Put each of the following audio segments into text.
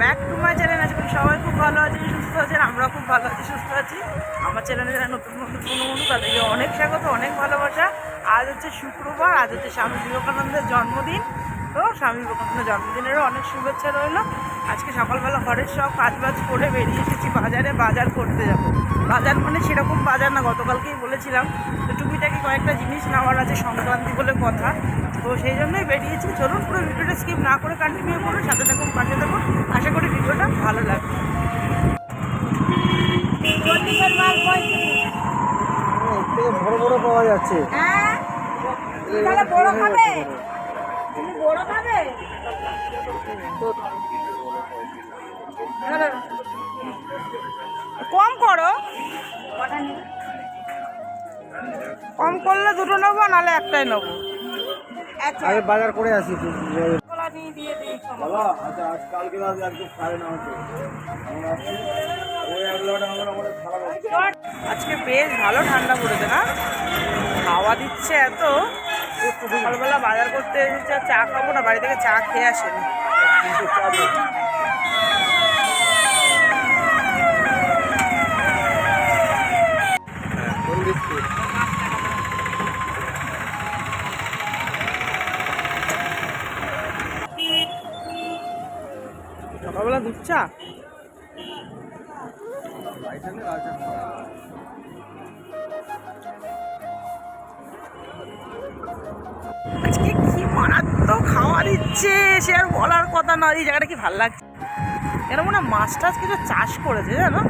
Back to my channel আজকে সবাই খুব ভালো আছে সুস্থ আছেন আমরা খুব ভালো আছি, সুস্থ আছি। আমার চ্যানেলে যারা নতুন নতুন কোনো বন্ধু, তাদেরকে অনেক স্বাগত, অনেক ভালোবাসা। আজ হচ্ছে শুক্রবার, আজ হচ্ছে স্বামী বিবেকানন্দের জন্মদিন। তো স্বামী বিবেকানন্দের জন্মদিনেরও অনেক শুভেচ্ছা রইল। আজকে সকালবেলা ঘরের সব কাজ বাজ করে বেরিয়ে এসেছি, বাজারে বাজার করতে যাব। বাজার মানে সেরকম বাজার না, গতকালকেই বলেছিলাম। তো টুকিটাকি কয়েকটা জিনিস নেওয়ার আছে, সংক্রান্তি বলে কথা। তো সেই জন্যই বেরিয়েছি। চলুন পুরো ভিডিওটা স্কিপ না করে কন্টিনিউ করুন সাথে থাকুন পাশে থাকুন। আশা করি ভিডিওটা ভালো লাগবে। বড় বড় পাওয়া যাচ্ছে। হ্যাঁ? তাহলে বড় খাবে? বড়। খাবে? কম করো। কম করলে দুটো নেব নাহলে একটাই নেব। আগে বাজার করে আসি আচ্ছা। আজকে বেশ ভালো ঠান্ডা পড়েছে না? হাওয়া দিচ্ছে এত। সকালবেলা বাজার করতে এসেছে আর চা খাব না বাড়ি থেকে চা খেয়ে আসেনি। চা আজকে কি মারাত্মক খাওয়া দিচ্ছে, সে আর বলার কথা না, এই জায়গাটা কি ভালো লাগছে? এর মনে হয় মাছ টাছ কিছু চাষ করেছে, জানো?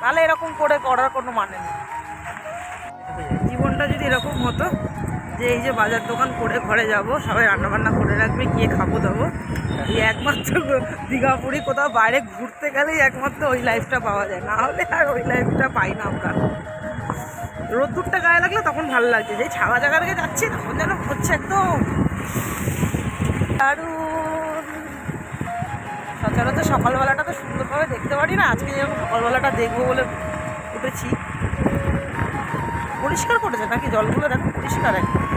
তাহলে এরকম করে করার কোনো মানে নেই। জীবনটা যদি এরকম হতো, যে এই যে বাজার দোকান করে ঘরে যাব, সবাই রান্নাবান্না করে রাখবে, গিয়ে খাব, দাবো এই একমাত্র দীঘা পুরী কোথাও বাইরে ঘুরতে গেলেই একমাত্র ওই লাইফটা পাওয়া যায়। না হলে আর ওই লাইফটা পাই না আমরা। রোদ্দুরটা গায়ে লাগলে তখন ভালো লাগছে। যে ছাওয়া জায়গা থেকে যাচ্ছি, তখন যেন হচ্ছে একদম। দারুণ। সচরাচর সকালবেলাটা তো সুন্দরভাবে দেখতে পারি না। আজকে যেরকম সকালবেলাটা দেখব বলে উঠেছি। পরিষ্কার করেছে নাকি জলগুলো? দেখো, পরিষ্কার একদম।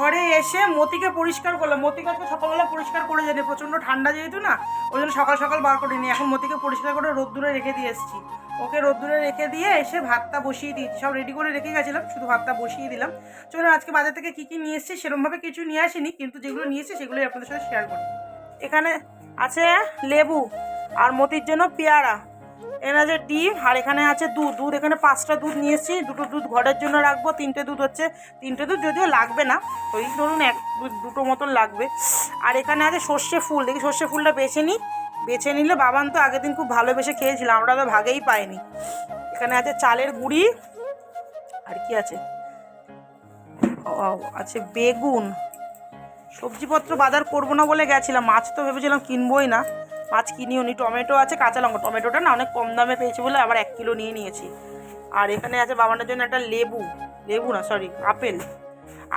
ঘরে এসে মতিকে পরিষ্কার করলাম। মতিকে আজকে সকালবেলা পরিষ্কার করে জানি প্রচণ্ড ঠান্ডা যেহেতু না, ওই জন্য সকাল সকাল বার করে এখন মতিকে পরিষ্কার করে রোদ্দুরে রেখে দিয়ে এসেছি। ওকে রোদ্দুরে রেখে দিয়ে এসে ভাতটা বসিয়ে দিয়েছি। সব রেডি করে রেখে গেছিলাম, শুধু ভাতটা বসিয়ে দিলাম। চলো আজকে বাজার থেকে কী কী নিয়ে এসেছি সেরকমভাবে কিছু নিয়ে আসিনি, কিন্তু যেগুলো নিয়ে এসেছি সেগুলোই আপনাদের সাথে শেয়ার করি এখানে আছে লেবু আর মতির জন্য পেয়ারা। এখানে আছে ডিম, আর এখানে আছে দুধ। দুধ এখানে পাঁচটা দুধ নিয়ে এসেছি। দুটো দুধ ঘরের জন্য রাখব, তিনটে দুধ হচ্ছে। তিনটে দুধ যদিও লাগবে না, ওই ধরুন এক দুটো মতন লাগবে। আর এখানে আছে সর্ষে ফুল, দেখি সর্ষে ফুলটা বেছে নিই। বেছে নিলে বাবান তো আগের দিন খুব ভালোবেসে খেয়েছিলাম আমরা তো ভাগেই পাইনি। এখানে আছে চালের গুঁড়ি, আর কি আছে? আছে বেগুন। সবজিপত্র বাজার করব না বলে গেছিলাম, মাছ তো ভেবেছিলাম কিনবোই না। মাছ কিনিও নি টমেটো আছে, কাঁচা লঙ্কা। টমেটোটা না অনেক কম দামে পেয়েছি বলে আবার এক কিলো নিয়ে নিয়েছি। আর এখানে আছে বাবানের জন্য একটা লেবু লেবু না সরি আপেল।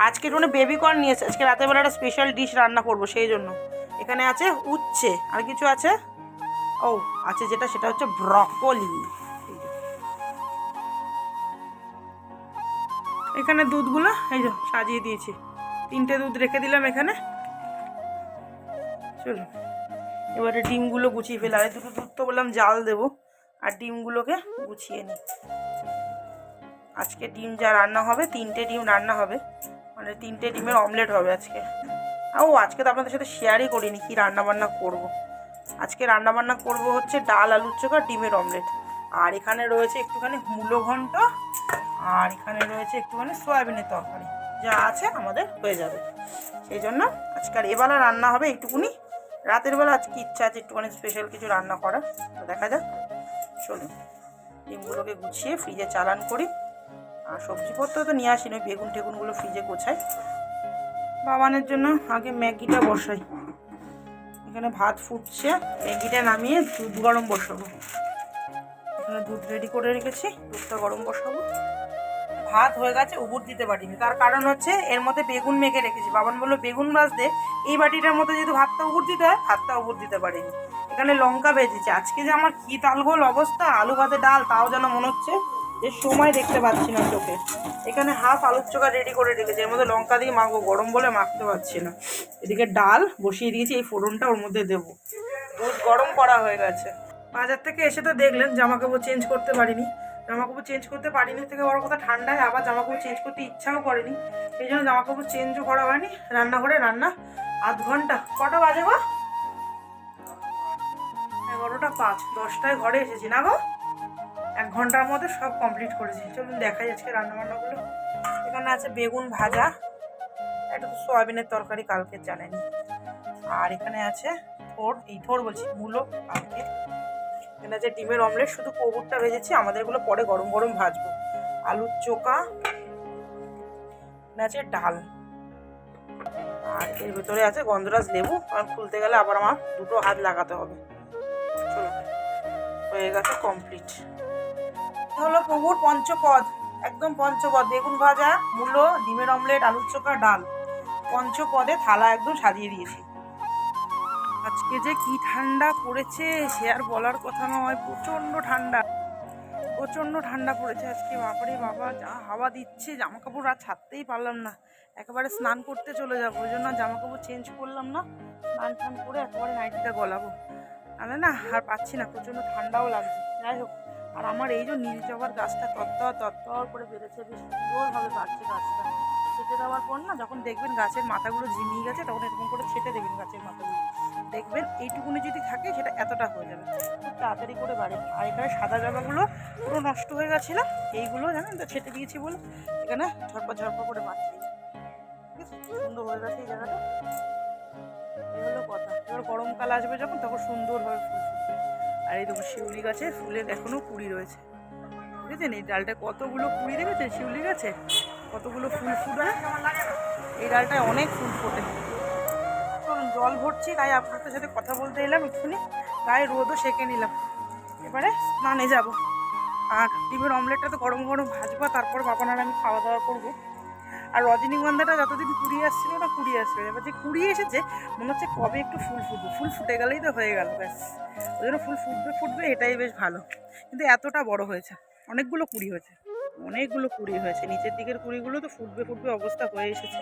আজকে একটু বেবি কর্ন নিয়েছে আজকে রাতের বেলা একটা স্পেশাল ডিশ রান্না করব সেই জন্য। এখানে আছে উচ্ছে। আর কিছু আছে? ও, আছে যেটা, সেটা হচ্ছে ব্রকলি এখানে দুধগুলো, এই যে, সাজিয়ে দিয়েছি। তিনটে দুধ রেখে দিলাম এখানে। চলো এবারে ডিমগুলো গুছিয়ে ফেলে, আর দুটো দুধ তো বললাম জাল দেবো। আর ডিমগুলোকে গুছিয়ে নিই আজকে ডিম যা রান্না হবে, তিনটে ডিম রান্না হবে। মানে তিনটে ডিমের অমলেট হবে আজকে। ও, আজকে তো আপনাদের সাথে শেয়ারই করিনি কি রান্নাবান্না করব। আজকে রান্না বান্না করব হচ্ছে ডাল, আলুর চোখা, ডিমের অমলেট। আর এখানে রয়েছে একটুখানি মূলো ঘন্ট, আর এখানে রয়েছে একটুখানি সয়াবিনের তরকারি। যা আছে আমাদের হয়ে যাবে। সেই জন্য আজকে আর এবেলা রান্না হবে একটুকুনি রাতের বেলা আজকে ইচ্ছা আছে একটুখানি স্পেশাল কিছু রান্না করার। তো দেখা যাক। চলুন। ডিমগুলোকে গুছিয়ে ফ্রিজে চালান করি। আর সবজিপত্র তো নিয়ে আসিনি, বেগুন টেগুনগুলো ফ্রিজে গোছাই। বাবানের জন্য আগে ম্যাগিটা বসাই। এখানে ভাত ফুটছে। ম্যাগিটা নামিয়ে দুধ গরম বসাবো। এখানে দুধ রেডি করে রেখেছি। দুধটা গরম বসাবো। ভাত হয়ে গেছে, উবুর দিতে পারিনি। তার কারণ হচ্ছে, এর মধ্যে বেগুন মেখে রেখেছি। বাবান বলল, বেগুন ভাজতে, এই বাটিটার মধ্যে যেহেতু ভাতটা উবুর দিতে হয়, ভাতটা উবুর দিতে পারিনি। এখানে লঙ্কা ভেজেছি। আজকে যে আমার কি তালগোল অবস্থা, আলু ভাতে ডাল, তাও যেন মনে হচ্ছে যে সময় দেখতে পাচ্ছি না চোখে। এখানে হাফ আলুর চোখা রেডি করে রেখেছি। এর মধ্যে লঙ্কা দিয়ে মাখবো, গরম বলে মাখতে পারছি না। এদিকে ডাল বসিয়ে দিয়েছি, এই ফোড়নটা ওর মধ্যে দেবো। দুধ গরম করা হয়ে গেছে। বাজার থেকে এসে তো দেখলেন, জামা কাপড় চেঞ্জ করতে পারিনি। জামা কাপড় চেঞ্জ করতে পারিনি থেকে বড় কথা ঠান্ডায় আবার জামা কাপড় চেঞ্জ করতে ইচ্ছাও করেনি। এই জন্য জামা কাপড় চেঞ্জও করা হয়নি, রান্নাঘরে রান্না, আধ ঘণ্টা। কটা বাজে গো? এগারোটা পাঁচ, দশটায় ঘরে এসেছি, না গো? এক ঘণ্টার মধ্যে সব কমপ্লিট করেছি। চলুন দেখাই আজকে রান্না বান্নাগুলো এখানে আছে বেগুন ভাজা, এটা তো সয়াবিনের তরকারি কালকে জানেনি আর এখানে আছে থোর এই থোর বলছি, মূলো কালকে এখানে আছে ডিমের অমলেট শুধু কোবুরটা ভেজেছি আমাদেরগুলো পরে গরম গরম ভাজবো। আলুর চোকা আছে ডাল। আর এর ভেতরে আছে গন্ধরাজ লেবু কারণ খুলতে গেলে আবার আমার দুটো হাত লাগাতে হবে। চলো হয়ে গেছে কমপ্লিট হলো প্রভুর পঞ্চপদ একদম পঞ্চপদ। বেগুন ভাজা মূলো ডিমের অমলেট আলুর চোখা ডাল। পঞ্চপদে থালা একদম সাজিয়ে দিয়েছি। আজকে যে কি ঠান্ডা পড়েছে সে আর বলার কথা নয়, প্রচণ্ড ঠান্ডা। প্রচণ্ড ঠান্ডা পড়েছে আজকে বাবারে বাবা, যা হাওয়া দিচ্ছে জামা কাপড় আর ছাড়তেই পারলাম না। একেবারে স্নান করতে চলে যাব, ওই জন্য জামা কাপড় চেঞ্জ করলাম না, স্নান টান করে একেবারে নাইটিটা গলাবো। তাহলে না আর পাচ্ছি না, প্রচণ্ড ঠান্ডাও লাগছে। যাই হোক, আর আমার এই যে নীল জবার গাছটা তত্তর তত্তর করে বেড়েছে, বেশ সুন্দরভাবে বাড়ছে গাছটা। ছেটে দেওয়ার পর না যখন দেখবেন গাছের মাথাগুলো ঝিমিয়ে গেছে, তখন এরকম করে ছেটে দেবেন গাছের মাথাগুলো। দেখবেন, এইটুকুনি যদি থাকে, সেটা এতটা হয়ে যাবে। খুব তাড়াতাড়ি করে বাড়ে। আর এখানে সাদা জামাগুলো পুরো নষ্ট হয়ে গেছিল। এইগুলো জানেন তো, ছেটে দিয়েছি বলে। এখানে ঝরপা ঝরপা করে বাড়ছে। সুন্দর হয়ে গেছে এই জায়গাটা। এই হলো কথা। এবার গরমকাল আসবে যখন, তখন সুন্দরভাবে ফুল আর এই দেখো শিউলি গাছে ফুলের এখনও কুড়ি রয়েছে। বুঝেছেন এই ডালটা কতগুলো কুড়ি দেখেছেন? শিউলি গাছে কতগুলো ফুল ফুটবে? এই ডালটায় অনেক ফুল ফোটে। জল ভরছি, তাই আপনাদের সাথে কথা বলতে এলাম একটুখানি। গায়ে রোদও সেঁকে নিলাম। এবারে স্নানে যাব। আর ডিমের অমলেটটা তো গরম গরম ভাজবো, তারপর বাবা আর আমি খাওয়া দাওয়া করব। আর রজনীগন্ধাটা যতদিন কুড়িয়ে আসছিল না, কুড়িয়ে আসবে। এবার যে কুড়িয়ে এসেছে, মনে হচ্ছে কবে একটু ফুল ফুটবে। ফুল ফুটে গেলেই তো হয়ে গেল, ব্যাস। ওই জন্য ফুল ফুটবে ফুটবে, এটাই বেশ ভালো। কিন্তু এতটা বড় হয়েছে। অনেকগুলো কুড়ি হয়েছে। অনেকগুলো কুড়ি হয়েছে। নিচের দিকের কুড়িগুলো তো ফুটবে ফুটবে অবস্থা হয়ে এসেছে।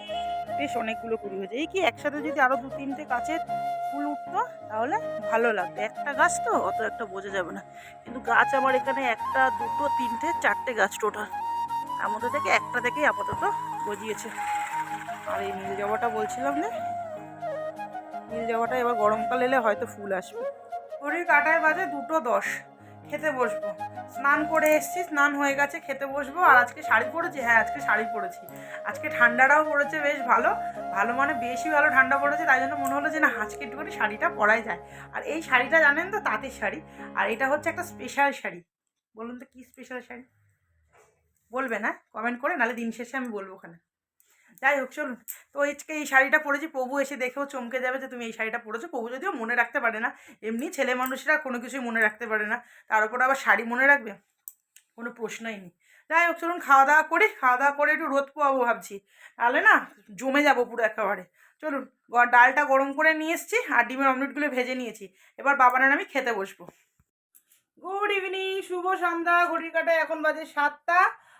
বেশ অনেকগুলো কুড়ি হয়েছে। এই কি একসাথে যদি আরও দু তিনটে গাছের ফুল উঠতো, তাহলে ভালো লাগতো। একটা গাছ তো, অত একটা বোঝা যাবে না। কিন্তু গাছ আমার এখানে একটা, দুটো, তিনটে, চারটে গাছ টোটাল মধ্যে থেকে একটা থেকেই আপাতত গজিয়েছে। আর এই নীল জবাটা বলছিলাম না নীল জবাটা এবার গরমকাল এলে হয়তো ফুল আসবে। ঘড়ির কাটায় বাজে দুটো দশ। খেতে বসবো। স্নান করে এসেছি, স্নান হয়ে গেছে, খেতে বসবো। আর আজকে শাড়ি পরেছি? হ্যাঁ আজকে শাড়ি পরেছি। আজকে ঠান্ডাটাও পড়েছে, বেশ ভালো। ভালো মানে বেশি ভালো ঠান্ডা পড়েছে, তাই জন্য মনে হলো যে না, আজকে একটুখানি শাড়িটা পরাই যায়। আর এই শাড়িটা জানেন তো, তাঁতের শাড়ি। আর এটা হচ্ছে একটা স্পেশাল শাড়ি। বলুন তো, কী স্পেশাল শাড়ি? বলবে না কমেন্ট করে, নাহলে দিন শেষে আমি বলব ওখানে। যাই হোক চলুন তো আজকে এই শাড়িটা পরেছি, প্রভু এসে দেখেও চমকে যাবে যে তুমি এই শাড়িটা পরেছো। প্রভু যদিও মনে রাখতে পারে না, এমনি ছেলে মানুষরা কোনো কিছুই মনে রাখতে পারে না। তার উপর আবার শাড়ি মনে রাখবে? কোনো প্রশ্নই নেই। যাই হোক, চলুন খাওয়া দাওয়া করি, খাওয়া দাওয়া করে একটু রোদ পোয়াবো ভাবছি। তাহলে না, জমে যাব পুরো একেবারে। চলুন ডালটা গরম করে নিয়ে এসেছি আর ডিমের অমলেটগুলো ভেজে নিয়েছি। এবার বাবানের আমি খেতে বসবো। গুড ইভিনিং শুভ সন্ধ্যা, ঘড়ির কাটায় এখন বাজে সাতটা।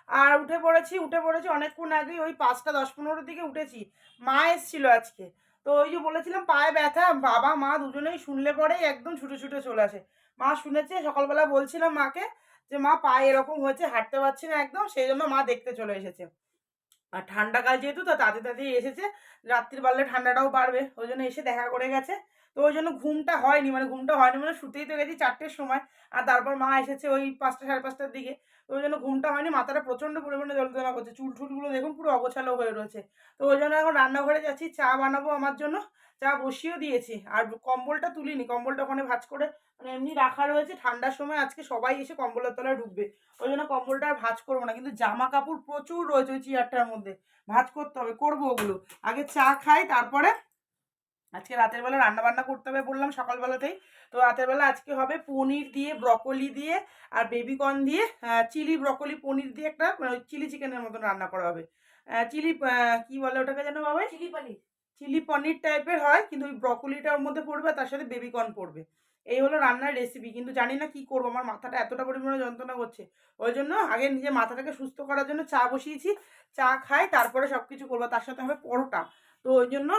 আর উঠে পড়েছি উঠে পড়েছি অনেকক্ষণ আগেই, ওই পাঁচটা, দশ, পনেরোর দিকে উঠেছি। মা এসেছিল আজকে। তো ওই যে বলেছিলাম, পায়ে ব্যথা, বাবা, মা দুজনেই শুনলে পরেই একদম ছুটে ছুটে চলে আসে। মা শুনেছে, সকালবেলা বলছিলাম মাকে যে, মা, পায়ে এরকম হয়েছে, হাঁটতে পারছি না একদম সেই জন্য মা দেখতে চলে এসেছে। আর ঠান্ডাকাল যেহেতু, তো তাতে এসেছে। রাত্রির বাড়লে ঠান্ডাটাও বাড়বে, ওই জন্য এসে দেখা করে গেছে। তো ওই জন্য ঘুমটা হয়নি মানে ঘুমটা হয়নি মানে শুতেই তো গেছি চারটের সময়। আর তারপর মা এসেছে ওই পাঁচটা সাড়ে পাঁচটার দিকে। তো ওই জন্য ঘুমটা হয়নি, মাথাটা প্রচণ্ড পরিমাণে যন্ত্রণা করছে চুল টুলগুলো দেখুন পুরো অগোছালো হয়ে রয়েছে। তো ওই জন্য এখন রান্নাঘরে যাচ্ছি, চা বানাবো আমার জন্য, চা বসিয়েও দিয়েছি। আর কম্বলটা তুলিনি, কম্বলটা ওখানে ভাঁজ করে মানে এমনি রাখা রয়েছে, ঠান্ডার সময় আজকে সবাই এসে কম্বলের তলায় ঢুকবে। ওই জন্য কম্বলটা আর ভাজ করব না, কিন্তু জামা কাপড় প্রচুর রয়েছে ওই চেয়ারটার মধ্যে। ভাজ করতে হবে, করব ওগুলো। আগে চা খাই, তারপরে আজকে রাতের বেলা রান্না বান্না করতে হবে বললাম সকালবেলাতেই। তো রাতের বেলা আজকে হবে পনির দিয়ে ব্রকলি দিয়ে আর বেবিকর্ন দিয়ে চিলি ব্রকলি পনির দিয়ে একটা চিলি চিকেনের মতন রান্না করা হবে। চিলি কি বলে ওটাকে যেন বাবা চিলি পনির। চিলি পনির টাইপের হয় কিন্তু ওই ব্রকলিটা ওর মধ্যে পড়বে তার সাথে বেবিকর্ন পড়বে। এই হলো রান্নার রেসিপি কিন্তু জানি না কি করব আমার মাথাটা এতটা পরিমাণে যন্ত্রণা করছে। ওই জন্য আগে নিজের মাথাটাকে সুস্থ করার জন্য চা বসিয়েছি চা খাই তারপরে সব কিছু করব তার সাথে হবে পরোটা। তো ওই জন্য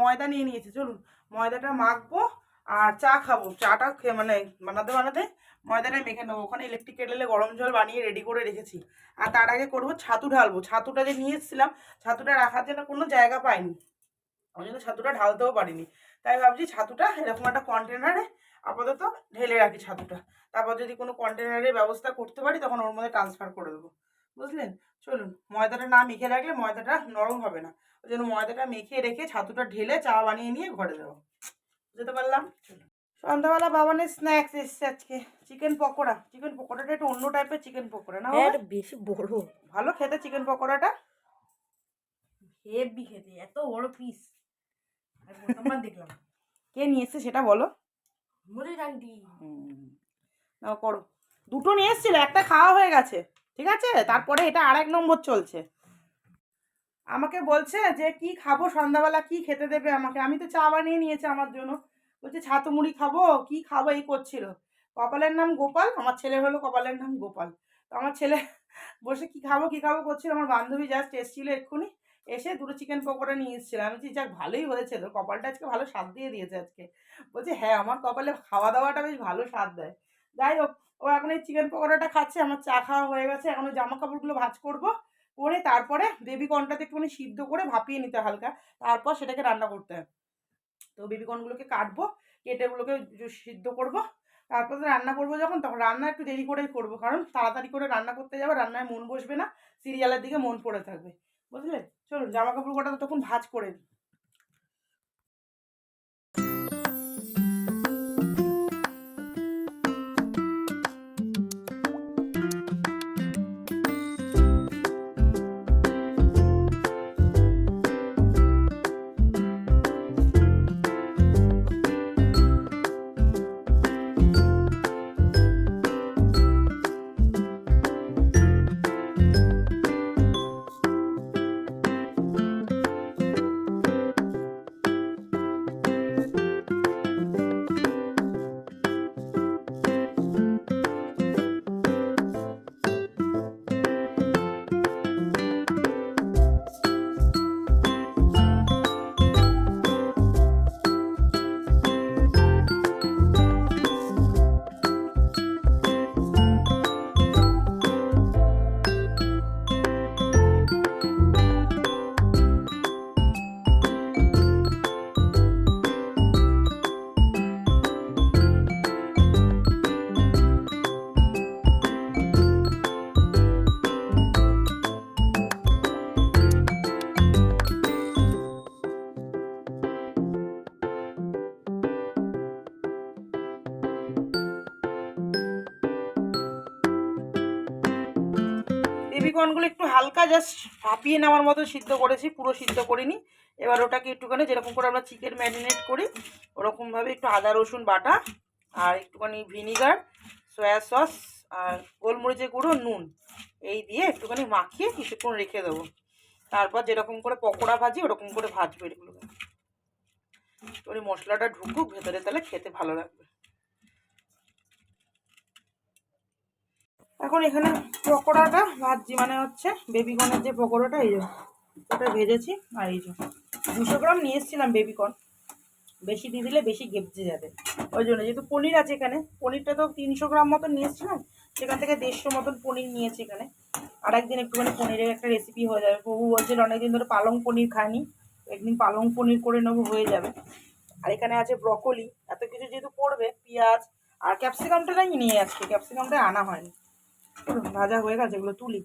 ময়দা নিয়ে নিয়েছি, চলুন। ময়দাটা মাখবো আর চা খাব। চাটা মানে বানাতে বানাতে ময়দাটা মেখে নেব। ওখানে ইলেকট্রিক কেটেলে গরম জল বানিয়ে রেডি করে রেখেছি। আর তার আগে করব ছাতু ঢালবো। ছাতুটা যে নিয়ে এসেছিলাম, ছাতুটা রাখার জন্য কোনো জায়গা পাইনি। ওই জন্য ছাতুটা ঢালতেও পারিনি। তাই ভাবছি ছাতুটা এরকম একটা কন্টেনারে আপাতত ঢেলে রাখি ছাতুটা। তারপর যদি কোনো কন্টেনারের ব্যবস্থা করতে পারি, তখন ওর মধ্যে ট্রান্সফার করে দেবো। বুঝলেন? চলুন ময়দাটা না মেখে রাখলে ময়দাটা নরম হবে না। ওই জন্য ময়দাটা মেখে রেখে ছাতুটা ঢেলে চা বানিয়ে নিয়ে ঘরে দেবো যেতে পারলাম? চলুন। সন্ধ্যাবেলা বাবানের স্ন্যাক্স এসছে আজকে। চিকেন পকোড়া। চিকেন পকোড়াটা একটু অন্য টাইপের চিকেন পকোড়া না বাবা? বেশি বড়। ভালো খেতে চিকেন পকোড়াটা? হেভি খেতে এত বড় পিস প্রথমবার দেখলাম। কে নিয়ে এসছে সেটা বলো? আন্টি। নাও করো। দুটো নিয়ে এসেছিল একটা খাওয়া হয়ে গেছে। ঠিক আছে? তারপরে এটা আর এক নম্বর চলছে। আমাকে বলছে যে, কি খাব সন্ধ্যাবেলা? কি খেতে দেবে আমাকে? আমি তো চা বানিয়ে নিয়েছি আমার জন্য। বলছে, ছাতু মুড়ি খাব? কি খাব? এই করছিল। কপালের নাম গোপাল, আমার ছেলের হলো কপালের নাম গোপাল। তো আমার ছেলে বসে কি খাব কি খাব করছিল। আমার বান্ধবী জাস্ট এসেছিল এক্ষুনি। এসে দুটো চিকেন পকোড়া নিয়ে এসেছিল। আমি বলছি, যাক, ভালোই হয়েছে তো কপালটা আজকে ভালো স্বাদ দিয়ে দিয়েছে আজকে। বলছে হ্যাঁ আমার কপালে খাওয়া দাওয়াটা বেশ ভালো স্বাদ দেয়। যাই হোক ও এখন এই চিকেন পকোড়াটা খাচ্ছে, আমার চা খাওয়া হয়ে গেছে, এখন জামা কাপড়গুলো ভাজ করব, করে তারপরে বেবি কর্নটাতে একটুখানি সিদ্ধ করে ভাপিয়ে নিতে হালকা, তারপর সেটাকে রান্না করতে হয়। তো বেবি কর্নগুলোকে কাটবো, কেটে ওগুলোকে সিদ্ধ করব, তারপর রান্না করব যখন, তখন রান্না একটু দেরি করেই করব, কারণ তাড়াতাড়ি করে রান্না করতে যাবে, রান্নায় মন বসবে না সিরিয়ালের দিকে মন পড়ে থাকবে, বুঝলে? চলুন জামা কাপড় কটা তখন ভাঁজ করে দিই জাস্ট ভাপিয়ে নেওয়ার মতো সিদ্ধ করেছি, পুরো সিদ্ধ করিনি। এবার ওটাকে একটুখানি যেরকম করে আমরা চিকেন ম্যারিনেট করি, ওরকমভাবে একটু আদা, রসুন বাটা আর একটুখানি ভিনিগার সয়া সস আর গোলমরিচের গুঁড়ো, নুন। এই দিয়ে একটুখানি মাখিয়ে কিছুক্ষণ রেখে দেবো। তারপর যেরকম করে পকোড়া ভাজি, ওরকম করে ভাজবো এগুলোকে। ওই মশলাটা ঢুকুক, ভেতরে তাহলে খেতে ভালো লাগবে। এখন এখানে পকোড়াটা ভাজছি মানে হচ্ছে বেবিকর্নের যে পকোড়াটা, এই যে ওটা ভেজেছি, আর এই যে দুশো গ্রাম নিয়ে এসেছিলাম বেবিকর্ন বেশি দিয়ে দিলে বেশি গেপজে যাবে। ওই জন্য যেহেতু পনির আছে এখানে, পনিরটা তো তিনশো গ্রাম মতন নিয়ে এসেছিলাম, সেখান থেকে দেড়শো মতন পনির নিয়েছি এখানে। আর একদিন একটুখানি পনিরের একটা রেসিপি হয়ে যাবে। প্রভু বলছিল অনেকদিন ধরে পালং পনির খায়নি একদিন পালং পনির করে নেব হয়ে যাবে। আর এখানে আছে ব্রকলি এত কিছু যেহেতু পড়বে, পেঁয়াজ আর ক্যাপসিকামটাই নিয়ে আজকে ক্যাপসিকামটা আনা হয়নি। ভাজা হয়ে গেছে, এগুলো তুলি।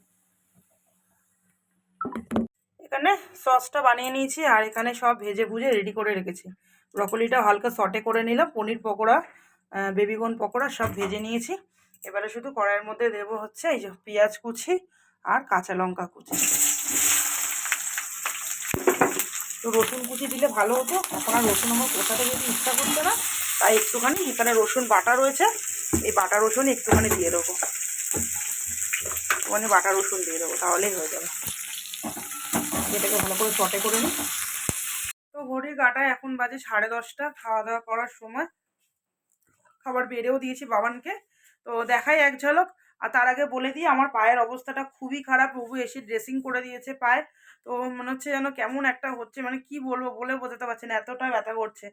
এখানে সসটা বানিয়ে নিয়েছি, আর এখানে সব ভেজে ভুজে রেডি করে রেখেছি। ব্রকলিটা হালকা সটে করে নিলাম, পনির পকোড়া বেবিকন পকোড়া সব ভেজে নিয়েছি। এবারে শুধু কড়াইয়ের মধ্যে দেবো হচ্ছে এই যে পেঁয়াজ কুচি আর কাঁচা লঙ্কা কুচি। তো রসুন কুচি দিলে ভালো হতো, এখন আর রসুন আমার কোথাতে যেতে ইচ্ছা করছে না, তাই একটুখানি এখানে রসুন বাটা রয়েছে, এই বাটা রসুন একটুখানি দিয়ে দেবো। একটুখানি বাটা রসুন দিয়ে দেবো, তাহলেই হয়ে যাবে। এটাকে ভালো করে চটে করে নিই। তো ঘড়ির গাটায় এখন বাজে সাড়ে দশটা, খাওয়া দাওয়া করার সময়। খাবার বেড়েও দিয়েছি বাবানকে। তো দেখাই এক ঝলক, আর তার আগে বলে দিই, আমার পায়ের অবস্থাটা খুবই খারাপ। প্রভু এসে ড্রেসিং করে দিয়েছে পায়ে। তো মনে হচ্ছে যেন কেমন একটা হচ্ছে মানে কি বলব বলে বোঝাতে পারছি না, এতটা ব্যথা করছে।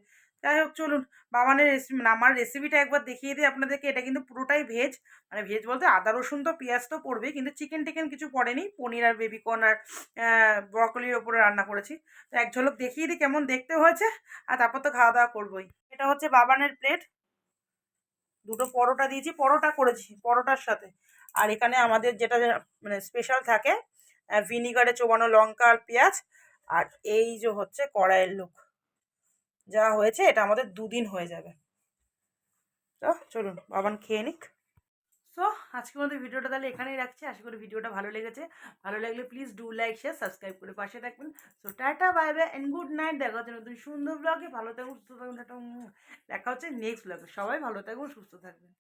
যাই হোক, চলুন, বাবানের রেসিপি মানে আমার রেসিপিটা একবার দেখিয়ে দিই আপনাদেরকে, এটা কিন্তু পুরোটাই ভেজ মানে ভেজ বলতে আদা, রসুন তো পেঁয়াজ তো পড়বেই, কিন্তু চিকেন টিকেন কিছু পড়েনি, পনির আর বেবিকর্ন আর ব্রকলির ওপরে রান্না করেছি। তো এক ঝলক দেখিয়ে দিই কেমন দেখতে হয়েছে, আর তারপর তো খাওয়া দাওয়া করবোই। এটা হচ্ছে বাবানের প্লেট দুটো পরোটা দিয়েছি, পরোটা করেছি, পরোটার সাথে। আর এখানে আমাদের যেটা মানে স্পেশাল থাকে ভিনিগারে চোবানো লঙ্কা আর পেঁয়াজ, আর এই যে হচ্ছে কড়াইয়ের লুক। যা হয়েছে, এটা আমাদের দুদিন হয়ে যাবে। তো চলুন, বাবান খেয়ে নিক। সো আজকে আমাদের ভিডিওটা তাহলে এখানেই রাখছি। আশা করি ভিডিওটা ভালো লেগেছে। ভালো লাগলে please do like share subscribe করে পাশে থাকবেন। So, tata bye bye and good night দেখা হচ্ছে নতুন সুন্দর ব্লগে ভালো থাকুন, সুস্থ থাকুন দেখা হচ্ছে নেক্সট ব্লগে সবাই ভালো থাকুন, সুস্থ থাকবেন।